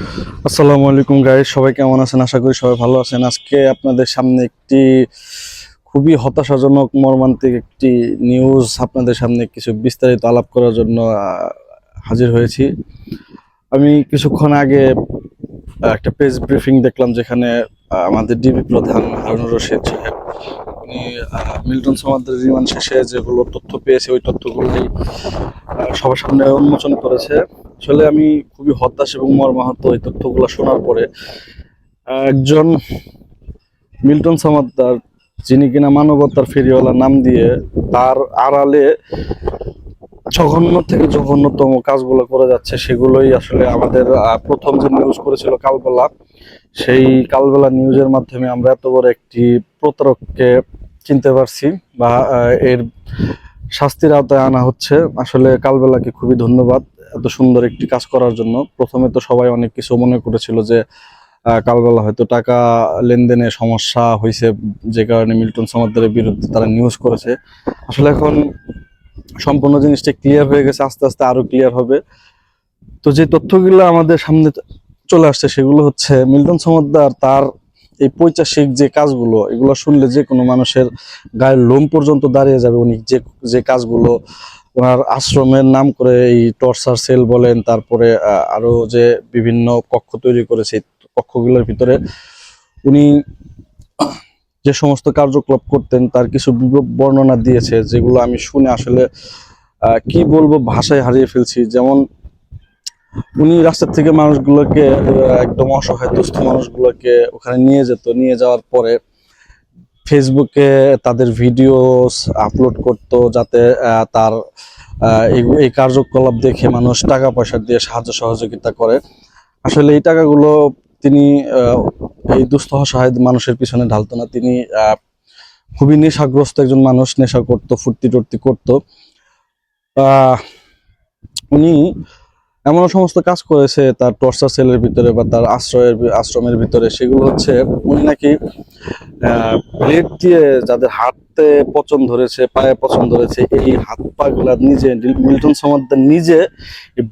আসসালামু আলাইকুম গাইস সবাই কেমন আছেন? আশা করি সবাই ভালো আছেন। আজকে আপনাদের সামনে একটি খুবই হতাশাজনক মর্মান্তিক একটি নিউজ আপনাদের সামনে কিছু বিস্তারিত আলাপ করার জন্য হাজির হয়েছি। আমি কিছুক্ষণ আগে একটা পেজ ব্রিফিং দেখলাম যেখানে আমাদের ডিবি প্রধান হারুনুর রশিদ সাহেব উনি মিল্টন সমাদের রিমান্ড শেষে যেগুলো তথ্য পেয়েছে ওই তথ্যগুলোই আহ, সবার সামনে উন্মোচন করেছে। আসলে আমি খুবই হতাশ এবং মর্মাহত এই তথ্যগুলো শোনার পরে। একজন মিল্টন সমাদ্দার, যিনি কিনা মানবতার ফেরিওয়ালা নাম দিয়ে তার আড়ালে জঘন্য থেকে জঘন্যতম কাজগুলো করে যাচ্ছে, সেগুলোই আসলে আমাদের প্রথম যে নিউজ করেছিল কালবেলা, সেই কালবেলা নিউজের মাধ্যমে আমরা এত বড় একটি প্রতারককে চিনতে পারছি বা এর শাস্তির আওতায় আনা হচ্ছে। আসলে কালবেলাকে খুবই ধন্যবাদ। এত সুন্দর একটি কাজ করার জন্য প্রথমে তো সবাই অনেক কিছু মনে করেছিল যে কালবেলা হয়তো টাকা লেনদেনে সমস্যা হয়েছে যে কারণে মিল্টন সমাদ্দারের বিরুদ্ধে তারা নিউজ করেছে। আসলে এখন সম্পূর্ণ জিনিসটা ক্লিয়ার হয়ে গেছে, আস্তে আস্তে আরও ক্লিয়ার হবে। তো যে তথ্যগুলো আমাদের সামনে চলে আসছে সেগুলো হচ্ছে, মিল্টন সমাদ্দার তার এই পৈচাসিক যে কাজগুলো, এগুলো শুনলে যে কোনো মানুষের গায়ের লোম পর্যন্ত দাঁড়িয়ে যাবে উনি যে যে কাজগুলো ওনার আশ্রমের নাম করে এই টর্চার সেল বলেন তারপরে আহ, আরও যে বিভিন্ন কক্ষ তৈরি করেছে এই কক্ষগুলোর ভিতরে উনি যে সমস্ত কার্যকলাপ করতেন তার কিছু বর্ণনা দিয়েছে যেগুলো আমি শুনে আসলে কি বলব ভাষায় হারিয়ে ফেলছি। যেমন উনি রাস্তার থেকে মানুষগুলোকে একদম অসহায় দুস্থ মানুষগুলোকে ওখানে নিয়ে যেত। নিয়ে যাওয়ার পরে ফেসবুকে তাদের ভিডিওস আপলোড করতো যাতে তার এই- কার্যকলাপ দেখে মানুষ টাকা পয়সা দিয়ে সাহায্য সহযোগিতা করে। আসলে এই টাকাগুলো তিনি এই দুস্থ মানুষের পিছনে ঢালতো না। তিনি খুবই নেশাগ্রস্ত একজন মানুষ নেশা করতো ফুর্তি টর্তি করতো। আহ, উনি এমন সমস্ত কাজ করেছে তার টর্চার সেলের ভিতরে বা তার আশ্রয়ের আশ্রমের ভিতরে। সেগুলো হচ্ছে উনি নাকি ব্লেড দিয়ে যাদের হাতে পচন ধরেছে, পায়ে পচন ধরেছে, এই হাত পা গুলা নিজে মিল্টন সমাদ্দার নিজে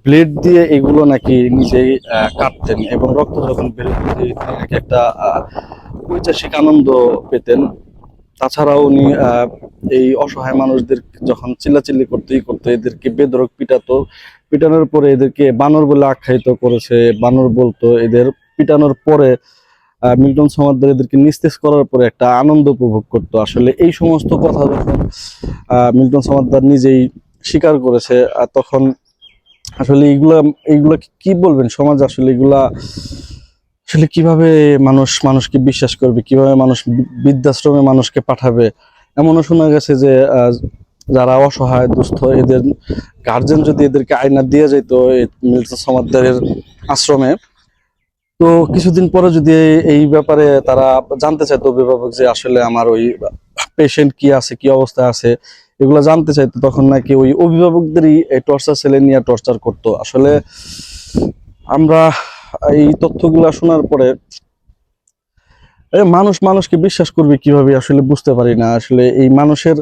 ব্লেড দিয়ে এগুলো নাকি নিজেই কাটতেন এবং রক্ত যখন বের নাকি একটা ঐতিহাসিক আনন্দ পেতেন। তাছাড়াও উনি এই অসহায় মানুষদের যখন চিল্লাচিল্লি করতে করতো, এদেরকে বেদরক পিটাতো, পিটানোর পরে এদেরকে বানর বলে আখ্যায়িত করেছে, বানর বলতো, এদের পিটানোর পরে মিল্টন সমাদ্দার এদেরকে নিস্তেজ করার পরে একটা আনন্দ উপভোগ করতো। আসলে এই সমস্ত কথা যখন মিল্টন সমাদ্দার নিজেই স্বীকার করেছে তখন আসলে এইগুলা এইগুলা কি বলবেন? সমাজ আসলে এগুলা আসলে কীভাবে মানুষ মানুষকে বিশ্বাস করবে? কীভাবে মানুষ বৃদ্ধাশ্রমে মানুষকে পাঠাবে? এমনও শোনা গেছে যে যারা অসহায়, দুস্থ, এদের গার্জেন যদি এদেরকে আয়না দিয়ে যেত মিল্টন আশ্রমে, তো কিছুদিন পরে যদি এই- ব্যাপারে তারা জানতে চাইতো, অভিভাবক যে আসলে আমার ওই পেশেন্ট কি আছে, কি অবস্থায় আছে, এগুলো জানতে চাইতো, তখন নাকি ওই অভিভাবকদেরই এই টর্চার সেলে নিয়ে টর্চার করতো। আসলে আমরা এই তথ্যগুলো শোনার পরে মানুষ মানুষকে বিশ্বাস করবে কীভাবে আসলে বুঝতে পারি না। আসলে এই মানুষের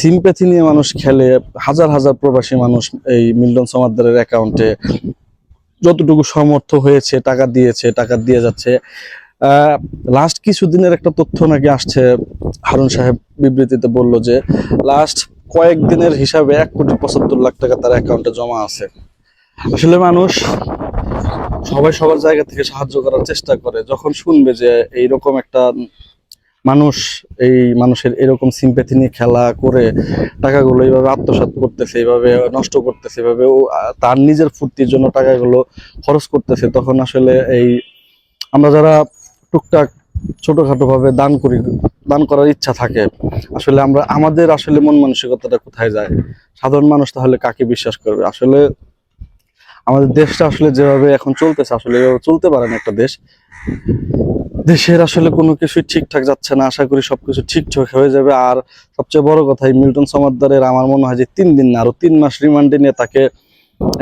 সিম্প্যাথি নিয়ে মানুষ খেলে, হাজার হাজার প্রবাসী মানুষ এই মিল্টন সমাদ্দারের অ্যাকাউন্টে যতটুকু সমর্থ হয়েছে, টাকা দিয়েছে, টাকা দিয়ে যাচ্ছে। লাস্ট কিছুদিনের একটা তথ্য নাকি আসছে, হারুন সাহেব বিবৃতিতে বলল যে লাস্ট কয়েকদিনের হিসাবে এক কোটি পঁচাত্তর লাখ টাকা তার অ্যাকাউন্টে জমা আছে। আসলে মানুষ সবাই সবার জায়গা থেকে সাহায্য করার চেষ্টা করে। যখন শুনবে যে এইরকম একটা মানুষ, এই মানুষের এরকম সিম্প্যাথি নিয়ে খেলা করে, টাকাগুলো এইভাবে আত্মসাৎ করতেছে, এইভাবে নষ্ট করতেছে, এইভাবে ও তার নিজের ফুর্তির জন্য টাকাগুলো খরচ করতেছে, তখন আসলে এই, আমরা যারা টুকটাক ছোটখাটো ভাবে দান করি, দান করার ইচ্ছা থাকে, আসলে আমরা, আমাদের আসলে মন মানসিকতাটা কোথায় যায়? সাধারণ মানুষ তাহলে কাকে বিশ্বাস করবে? আসলে আমাদের দেশটা আসলে যেভাবে এখন চলতেছে, আসলে এভাবে চলতে পারে না একটা দেশ। দেশের আসলে কোনো কিছুই ঠিকঠাক যাচ্ছে না, আশা করি সবকিছু ঠিকঠাক হয়ে যাবে। আর সবচেয়ে বড় কথা, এই মিল্টন সমাদ্দারের আমার মনে হয় যে তিন দিন না, আরও তিন মাস রিমান্ডে নিয়ে তাকে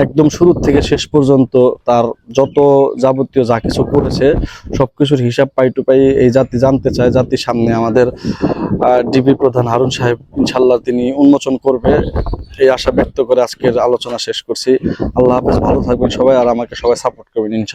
একদম শুরু থেকে শেষ পর্যন্ত তার যত যাবতীয় যা কিছু করেছে সব কিছুর হিসাব পাই টু পাই এই জাতি জানতে চায়। জাতির সামনে আমাদের ডিবি প্রধান হারুন সাহেব ইনশাল্লাহ তিনি উন্মোচন করবে। এই আশা ব্যক্ত করে আজকের আলোচনা শেষ করছি। আল্লাহ হাফেজ, ভালো থাকবেন সবাই আর আমাকে সবাই সাপোর্ট করবেন ইনশাল্লাহ